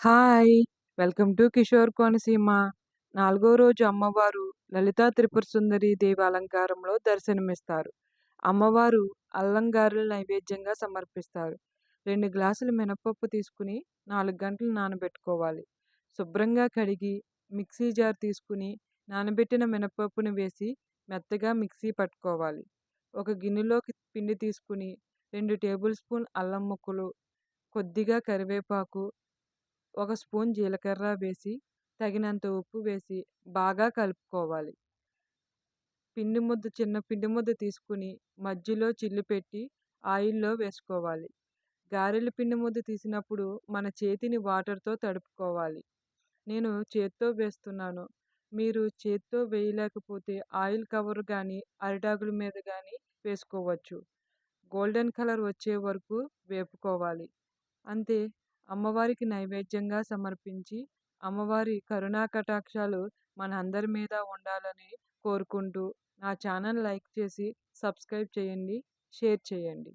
Hi! Welcome to Kishore Konaseema. నాలుగో రోజు అమ్మవారు లలితా త్రిపుర సుందరి దేవి అలంకారంలో దర్శనమిస్తారు. అమ్మవారు అల్లం గారెలు నైవేద్యంగా సమర్పిస్తారు. 2 గ్లాసులు మినపప్పు తీసుకుని 4 గంటలు నానబెట్టుకోవాలి. శుభ్రంగా కడిగి మిక్సీ జార్ తీసుకుని నానబెట్టిన మినపప్పుని వేసి మెత్తగా మిక్సీ పట్టుకోవాలి. ఒక గిన్నెలోకి పిండి తీసుకుని 2 టేబుల్ స్పూన్ అల్లం ముక్కలు, కొద్దిగా కరివేపాకు, ఒక స్పూన్ జీలకర్ర వేసి తగినంత ఉప్పు వేసి బాగా కలుపుకోవాలి. పిండి ముద్ద చిన్న పిండి ముద్ద తీసుకుని మధ్యలో చిల్లు పెట్టి ఆయిల్‌లో వేసుకోవాలి. గారెల పిండి ముద్ద తీసినప్పుడు మన చేతిని వాటర్‌తో తడుపుకోవాలి. నేను చేత్తో వేస్తున్నాను. మీరు చేత్తో వేయలేకపోతే ఆయిల్ కవర్ కానీ అరిటాకుల మీద కానీ వేసుకోవచ్చు. గోల్డెన్ కలర్ వచ్చే వరకు వేపుకోవాలి. అంతే అమ్మవారికి నైవేద్యంగా సమర్పించి అమ్మవారి కరుణా కటాక్షాలు మనందరి మీద ఉండాలని కోరుకుంటూ నా ఛానల్ లైక్ చేసి సబ్స్క్రైబ్ చేయండి. షేర్ చేయండి.